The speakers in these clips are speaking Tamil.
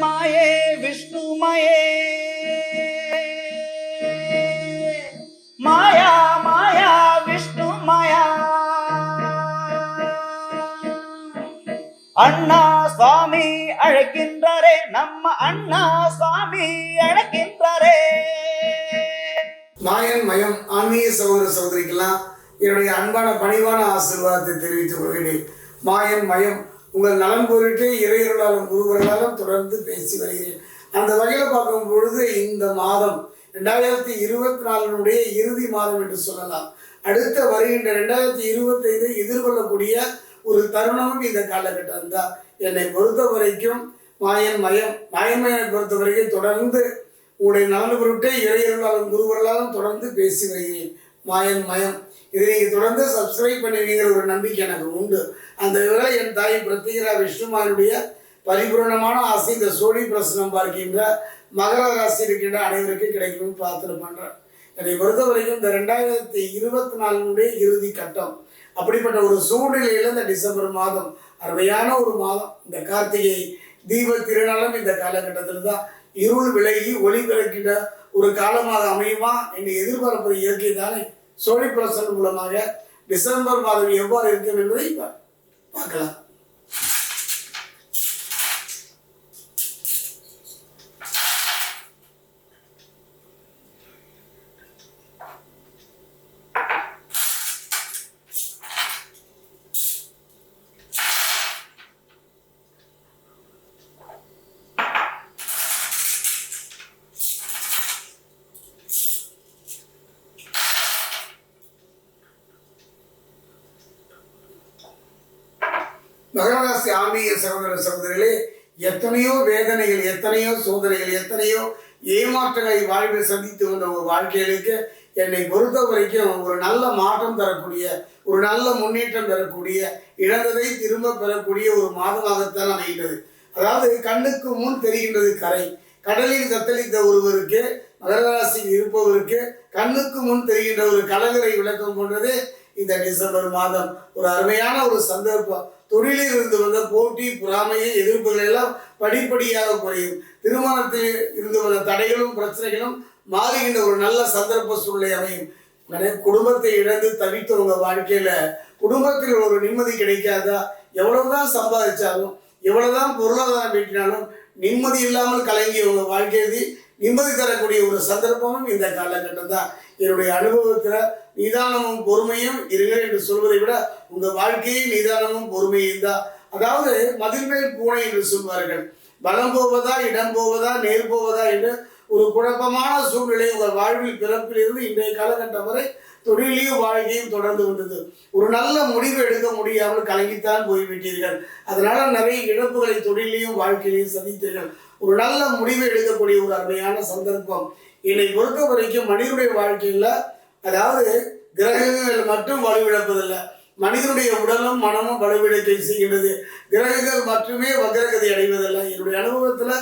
மாயே விஷ்ணுமயே. மாயா மாயா விஷ்ணு மாயா அண்ணா சுவாமி அழைக்கின்றாரே நம்ம அண்ணா சுவாமி அழைக்கின்றாரே. மாயன் மயம் ஆன்மீக சகோதர சகோதரிக்கெல்லாம் என்னுடைய அன்பான பணிவான ஆசீர்வாதத்தை தெரிவித்துக் கொள்கிறேன். மாயன் மயம் உங்கள் நலன் பொருட்டு இறையர்களாலும் குருவர்களாலும் தொடர்ந்து பேசி வருகிறேன். அந்த வகையில் பார்க்கும் பொழுது இந்த மாதம் ரெண்டாயிரத்தி இருபத்தி நாலினுடைய இறுதி மாதம் என்று சொல்லலாம். அடுத்த வருகின்ற ரெண்டாயிரத்தி இருபத்தைந்து எதிர்கொள்ளக்கூடிய ஒரு தருணமும் இந்த காலகட்டம் தான். என்னை பொறுத்த வரைக்கும் மாயன் மயம் மாயன் பொறுத்த வரைக்கும் தொடர்ந்து உங்களுடைய நலன் பொருட்டே இறையர்களாலும் குருவர்களாலும் தொடர்ந்து பேசி வருகிறேன். மாயன் மயம் இதை நீங்கள் தொடர்ந்து சப்ஸ்கிரைப் பண்ணுவீங்கிற ஒரு நம்பிக்கை எனக்கு உண்டு. அந்த வேளை என் தாய் பிரத்யேகரா விஷ்ணுமானுடைய பரிபூர்ணமான ஆசை இந்த சோழி பிரசனம் பார்க்கின்ற மகர ராசி இருக்கின்ற அனைவருக்கும் கிடைக்கும்னு பிரார்த்தனை பண்ணுறேன் என்னை பொறுத்த வரைக்கும் இந்த ரெண்டாயிரத்தி இருபத்தி நாலுடைய இறுதி கட்டம். அப்படிப்பட்ட ஒரு சூழ்நிலையில் இந்த டிசம்பர் மாதம் அருமையான ஒரு மாதம். இந்த கார்த்திகை தீப திருநாளும் இந்த காலகட்டத்தில் தான் இருள் விலகி ஒளி விளக்கின்ற ஒரு காலமாக அமையுமா என்று எதிர்பார்ப்பது இயற்கை தானே சோழி பிரசன் மூலமாக டிசம்பர் மாதம் எவ்வாறு இருக்கும் என்பதை பார்க்கலாம். மகராசி ஆன்மீக சகோதர சகோதரிகளே எத்தனையோ வேதனைகள் எத்தனையோ சோதனைகள் எத்தனையோ ஏமாற்றங்களை வாழ்வில் சந்தித்து வந்த ஒரு வாழ்க்கைகளுக்கு என்னை பொறுத்த வரைக்கும் ஒரு நல்ல மாற்றம் தரக்கூடிய ஒரு நல்ல முன்னேற்றம் தரக்கூடிய இழந்ததை திரும்ப பெறக்கூடிய ஒரு மாதமாகத்தான் அமைகின்றது. அதாவது கண்ணுக்கு முன் தெரிகின்றது கரை. கடலில் தத்தளித்த ஒருவருக்கு மகராசியில் இருப்பவருக்கு கண்ணுக்கு முன் தெரிகின்ற ஒரு கடலரை விளக்கம் கொண்டது இந்த டிசம்பர் மாதம் ஒரு அருமையான ஒரு சந்தர்ப்பம். தொழிலில் இருந்து வந்த போட்டி பொறாமையை எதிர்ப்புகள் எல்லாம் படிப்படியாக குறையும். திருமணத்தில் இருந்து வந்த தடைகளும் பிரச்சனைகளும் மாறுகின்ற ஒரு நல்ல சந்தர்ப்ப சூழ்நிலை அமையும். நிறைய குடும்பத்தை இழந்து தவித்தவங்க வாழ்க்கையில குடும்பத்தில் ஒரு நிம்மதி கிடைக்காதா? எவ்வளவுதான் சம்பாதிச்சாலும் எவ்வளவுதான் பொருளாதாரம் ஈட்டினாலும் நிம்மதி இல்லாமல் கலங்கிய உங்க வாழ்க்கையை நிம்மதி தரக்கூடிய ஒரு சந்தர்ப்பமும் இந்த காலகட்டம் தான் என்னுடைய அனுபவத்தில் நிதானமும் பொறுமையும் இருங்கள் என்று சொல்வதை விட உங்க வாழ்க்கையே நிதானமும் பொறுமையும் தான். அதாவது மதில்மேல் பூனை என்று சொல்வார்கள். பலம் போவதா இடம் போவதா நேர் போவதா என்று ஒரு குழப்பமான சூழ்நிலை உங்கள் வாழ்வில் பிறப்பிலிருந்து இன்றைய காலகட்டம் வரை தொழிலையும் வாழ்க்கையும் தொடர்ந்து வந்தது ஒரு நல்ல முடிவு எடுக்க முடியாமல் கலங்கித்தான் போய்விட்டீர்கள். அதனால நிறைய இழப்புகளை தொழிலையும் வாழ்க்கையிலையும் சந்தித்தீர்கள். ஒரு நல்ல முடிவு எடுக்கக்கூடிய ஒரு அருமையான சந்தர்ப்பம். என்னை பொறுத்த வரைக்கும் மனிதனுடைய வாழ்க்கையில் அதாவது கிரகங்கள் மட்டும் வலுவிழப்பதில்லை. மனிதனுடைய உடலும் மனமும் வலுவிழக்கை செய்கின்றது. கிரகங்கள் மட்டுமே வக்ரகதி அடைவதில்லை. என்னுடைய அனுபவத்தில்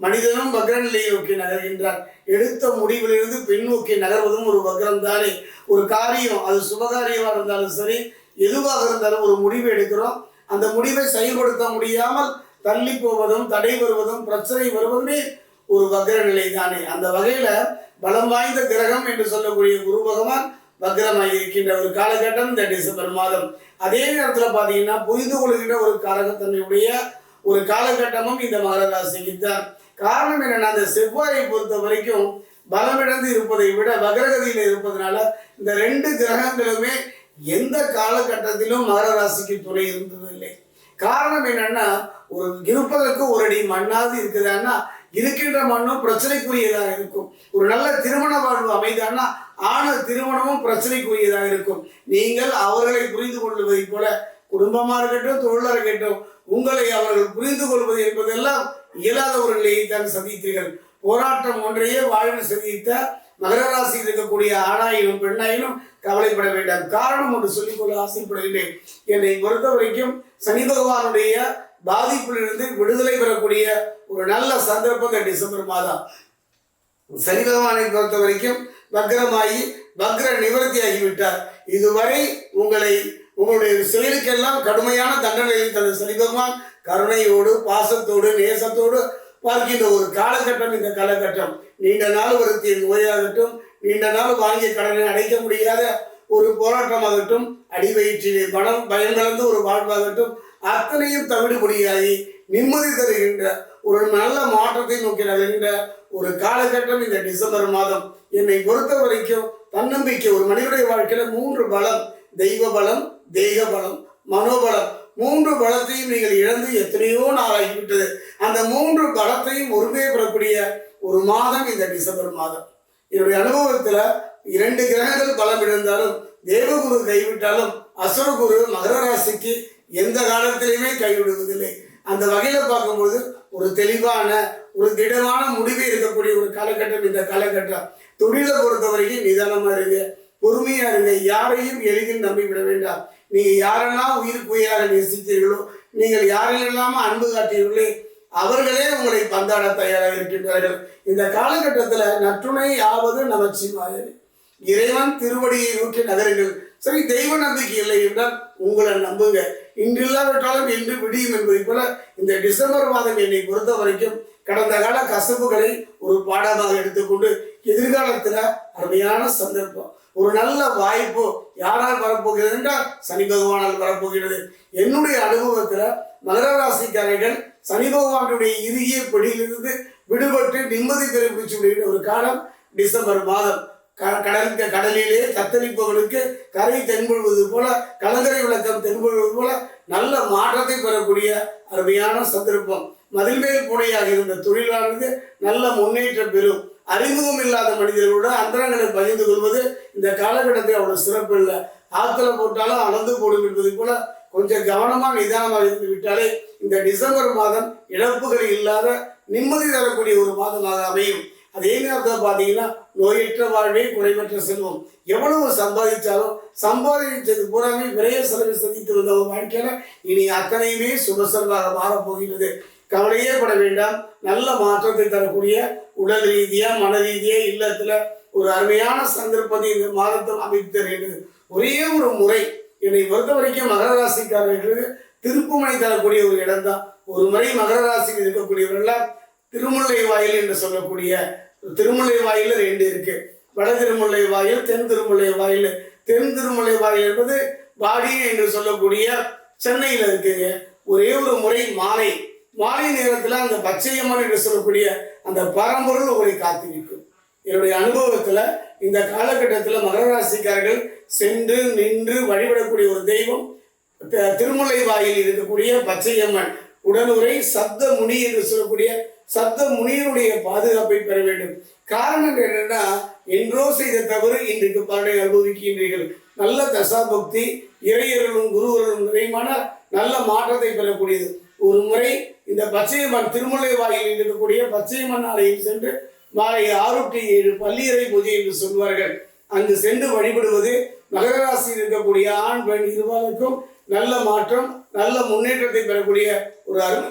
மனிதனும் வக்ர நிலையை நோக்கி நகர்கின்றான். எடுத்த முடிவிலிருந்து பின்னோக்கி நகர்வதும் ஒரு வக்ரம் தானே ஒரு காரியம் அது சுபகாரியமாக இருந்தாலும் சரி எதுவாக இருந்தாலும் ஒரு முடிவு எடுக்கிறோம். அந்த முடிவை செயல்படுத்த முடியாமல் தள்ளி போவதும் தடை வருவதும் பிரச்சனை வருவதுமே ஒரு வக்ர நிலை தானே. அந்த வகையில பலம் வாய்ந்த கிரகம் என்று சொல்லக்கூடிய குரு பகவான் வக்ரமாக இருக்கின்ற ஒரு காலகட்டம் இந்த டிசம்பர் மாதம். அதே நேரத்தில் பார்த்தீங்கன்னா புரிந்து கொள்கின்ற ஒரு காரகத்தன்மையுடைய ஒரு காலகட்டமும் இந்த மகர ராசிக்கு தான். காரணம் என்னன்னா அந்த செவ்வாயை பொறுத்த வரைக்கும் பலமிழந்து இருப்பதை விட வக்ரகதியில் இருப்பதனால இந்த ரெண்டு கிரகங்களுமே எந்த காலகட்டத்திலும் மகர ராசிக்கு துணை இருந்ததில்லை. காரணம் என்னன்னா ஒரு இருப்பதற்கு ஒரு அடி மண்ணாவது இருக்குதான்னா இருக்கின்ற மண்ணும் பிரச்சனைக்குரியதாக இருக்கும். ஒரு நல்ல திருமண வாழ்வு அமைதானா ஆன திருமணமும் பிரச்சனைக்குரியதாக இருக்கும். நீங்கள் அவர்களை புரிந்து கொள்வதைப் போல குடும்பமா இருக்கட்டும் தொழிலாக இருக்கட்டும் உங்களை அவர்கள் புரிந்து கொள்வது என்பதெல்லாம் இயலாத ஒரு நிலையை தான் சந்தித்தீர்கள். போராட்டம் ஒன்றையே வாழ்வில் சந்தித்த மகர ராசியில் இருக்கக்கூடிய ஆணாயினும் பெண்ணாயினும் கவலைப்பட வேண்டாம். காரணம் ஒன்று சொல்லிக்கொள்ள ஆசைப்படுகின்றேன். என்னை பொறுத்த வரைக்கும் சனி பகவானுடைய பாதிப்பிலிருந்து விடுதலை பெறக்கூடிய ஒரு நல்ல சந்தர்ப்பம் இந்த டிசம்பர் மாதம். சனி பகவானை பொறுத்த வரைக்கும் வக்ரமாகி வக்ர நிவர்த்தி ஆகிவிட்டார். இதுவரை உங்களை உங்களுடைய செயலுக்கெல்லாம் கடுமையான தண்டனையை தந்த சனி பகவான். கருணையோடு பாசத்தோடு நேசத்தோடு பார்க்கின்ற ஒரு காலகட்டம் இந்த காலகட்டம். நீண்ட நாள் வருத்திய நோயாகட்டும் நீண்ட நாள் வாங்கிய கடனை அடைக்க முடியாத ஒரு போராட்டமாகட்டும் அடிவயிற்றிலே பணம் பயம் கலந்து ஒரு வாழ்வாகட்டும் அத்தனையும் தவிடுபடியாகி நிம்மதி தருகின்ற ஒரு நல்ல மாற்றத்தை நோக்கி நகர்கின்ற ஒரு காலகட்டம் இந்த டிசம்பர் மாதம். என்னை பொறுத்த வரைக்கும் தன்னம்பிக்கை ஒரு மனிதனுடைய வாழ்க்கையில மூன்று பலம் தெய்வ பலம் தேக பலம் மனோபலம். மூன்று பலத்தையும் நீங்கள் இழந்து எத்தனையோ நாளாகிவிட்டது. அந்த மூன்று பலத்தையும் ஒருமே பெறக்கூடிய ஒரு மாதம் இந்த டிசம்பர் மாதம். என்னுடைய அனுபவத்தில் இரண்டு கிரகங்கள் பலம் இழந்தாலும் தேவகுரு கைவிட்டாலும் அசுரகுரு மகர ராசிக்கு எந்த காலத்திலையுமே கைவிடுவதில்லை அந்த வகையில் பார்க்கும்போது ஒரு தெளிவான ஒரு திடமான முடிவு இருக்கக்கூடிய ஒரு காலகட்டம் இந்த காலகட்டம். தொழிலை பொறுத்த வரைக்கும் இருங்க பொறுமையாக இருங்க. யாரையும் எளிதில் நம்பி விட வேண்டாம். நீங்கள் யாரெல்லாம் உயிருக்கு உயிராக நேசித்தீர்களோ நீங்கள் யாரெல்லாம் அன்பு காட்டீர்களோ அவர்களே உங்களை பந்தாட தயாராக இருக்கின்றார்கள். இந்த காலகட்டத்தில் நற்றுணை ஆவது நமச்சிவாயவே இறைவன் திருவடியை நோக்கி நகருங்கள். சரி தெய்வ நம்பிக்கை இல்லை என்றால் உங்களை நம்புங்க. இன்று இல்லாவிட்டாலும் இன்று விடியும் என்பதை போல இந்த டிசம்பர் மாதம் என்னை பொறுத்த வரைக்கும் கடந்த கால கசப்புகளை ஒரு பாடமாக எடுத்துக்கொண்டு எதிர்காலத்தில் அருமையான சந்தர்ப்பம். ஒரு நல்ல வாய்ப்பு யாரால் வரப்போகிறது என்றால் சனி பகவானால் வரப்போகிறது. என்னுடைய அனுபவத்தில் மகர ராசிக்காரர்கள் சனி பகவானுடைய இறுகிய பிடியிலிருந்து விடுபட்டு நிம்மதி பெருப்பிச்சு ஒரு காலம் டிசம்பர் மாதம். கடலுக்கு கடல் கடலிலே தத்தளிப்பவனுக்கு கரை தென்படுவது போல கலங்கரை விளக்கம் தென்படுவது போல நல்ல மாற்றத்தை பெறக்கூடிய அருமையான சந்தர்ப்பம். மதில்மேல் பூனையாக இருந்த தொழிலானது நல்ல முன்னேற்றம் பெறும். அறிமுகம் இல்லாத மனிதர்களோட அந்தரங்களை பகிர்ந்து கொள்வது இந்த காலகட்டத்தில் அவ்வளவு சிறப்பு இல்லை. ஆத்துல போட்டாலும் அளந்து போடும் என்பது போல கொஞ்சம் கவனமாக நிதானமாக இருந்து விட்டாலே இந்த டிசம்பர் மாதம் இழப்புகள் இல்லாத நிம்மதி தரக்கூடிய ஒரு மாதமாக அமையும். அதே நேரத்தில் பார்த்தீங்கன்னா நோயற்ற வாழ்வே குறைவற்ற செல்வம். எவ்வளவு சம்பாதிச்சாலும் சம்பாதிச்சது பூராமே விரைய செலவு சந்தித்து வந்த ஒரு வாழ்க்கையில இனி அத்தனையுமே சுப செல்வாக மாறப்போகிறது கவலையே பட வேண்டாம். நல்ல மாற்றத்தை தரக்கூடிய உடல் ரீதியா மன ரீதியா இல்லத்துல ஒரு அருமையான சந்தர்ப்பத்தை இந்த மாதத்தில் அமைத்து தருகிறது. ஒரே ஒரு முறை என்னை பொறுத்த வரைக்கும் மகர ராசிக்காரர்களுக்கு திருப்புமனை தரக்கூடிய ஒரு இடம்தான். ஒரு முறை மகர ராசிக்கு இருக்கக்கூடியவர்கள் திருமுல்லை வாயில் என்று சொல்லக்கூடிய திருமுல்லை வாயில் ரெண்டு இருக்கு. வட திருமுல்லை வாயில் தென் திருமுல்லை வாயில். தென் திருமுல்லை வாயில் என்பது வாடி என்று சொல்லக்கூடிய சென்னையில் இருக்குங்க. ஒரே ஒரு முறை மாலை. மாலை நேரத்தில் அந்த பச்சையம்மன் என்று சொல்லக்கூடிய அந்த பரம்பொருள் உங்களை காத்து நிற்கும். என்னுடைய அனுபவத்தில் இந்த காலகட்டத்தில் மகர ராசிக்காரர்கள் சென்று நின்று வழிபடக்கூடிய ஒரு தெய்வம் த- வாயில் இருக்கக்கூடிய பச்சையம்மன். உடனுரை சப்த முனி என்று சொல்லக்கூடிய சப்த முனியனுடைய பாதுகாப்பை பெற வேண்டும். காரணம் என்னன்னா என்றோ செய்த தவறு இன்றைக்கு பலனை அனுபவிக்கின்றீர்கள். நல்ல தசாபக்தி இறையர்களும் குருவர்களும் நிறைவான நல்ல மாற்றத்தை பெறக்கூடியது. ஒரு முறை இந்த பச்சையம்மன் திருமலை வாயில் இருக்கக்கூடிய பச்சையம்மன் ஆலயம் சென்று மாலை ஆறு டு ஏழு பள்ளியறை பூஜை என்று சொல்வார்கள். அங்கு சென்று வழிபடுவது மகராசியில் இருக்கக்கூடிய ஆண் பெண் இருவருக்கும் நல்ல மாற்றம் நல்ல முன்னேற்றத்தை பெறக்கூடிய ஒரு அருள்.